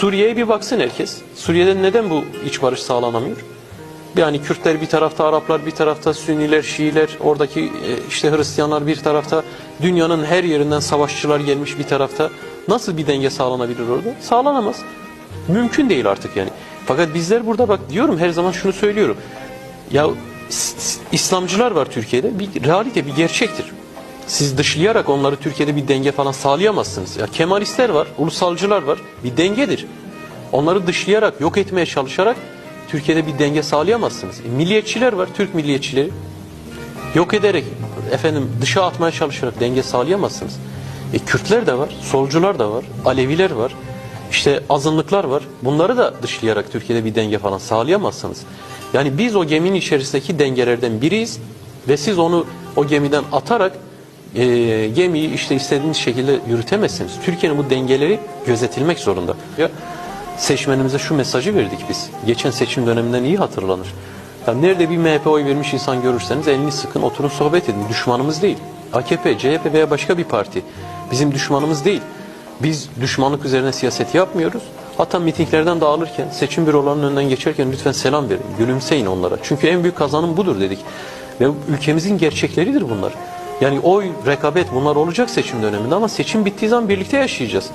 Suriye'ye bir baksın herkes. Suriye'de neden bu iç barış sağlanamıyor? Yani Kürtler bir tarafta, Araplar bir tarafta, Sünniler, Şiiler, oradaki e, işte Hristiyanlar bir tarafta, dünyanın her yerinden savaşçılar gelmiş bir tarafta. Nasıl bir denge sağlanabilir orada? Sağlanamaz. Mümkün değil artık yani. Fakat bizler burada bak diyorum her zaman şunu söylüyorum. Ya İslamcılar var Türkiye'de. Bir realite, bir gerçektir. Siz dışlayarak onları Türkiye'de bir denge falan sağlayamazsınız. Ya Kemalistler var, ulusalcılar var. Bir dengedir. Onları dışlayarak, yok etmeye çalışarak Türkiye'de bir denge sağlayamazsınız. E, milliyetçiler var, Türk milliyetçileri. Yok ederek, efendim dışa atmaya çalışarak denge sağlayamazsınız. E, Kürtler de var, solcular da var, Aleviler var. işte azınlıklar var. Bunları da dışlayarak Türkiye'de bir denge falan sağlayamazsınız. Yani biz o geminin içerisindeki dengelerden biriyiz ve siz onu o gemiden atarak e, gemiyi işte istediğiniz şekilde yürütemezsiniz. Türkiye'nin bu dengeleri gözetilmek zorunda. Ya seçmenimize şu mesajı verdik biz. Geçen seçim döneminden iyi hatırlanır. Ya nerede bir MHP oy vermiş insan görürseniz elini sıkın oturun sohbet edin. Düşmanımız değil. AKP, CHP veya başka bir parti bizim düşmanımız değil. Biz düşmanlık üzerine siyaset yapmıyoruz. Hatta mitinglerden dağılırken, seçim bürolarının önünden geçerken lütfen selam verin, gülümseyin onlara. Çünkü en büyük kazanım budur dedik. Ve ülkemizin gerçekleridir bunlar. Yani oy, rekabet bunlar olacak seçim döneminde ama seçim bittiği zaman birlikte yaşayacağız.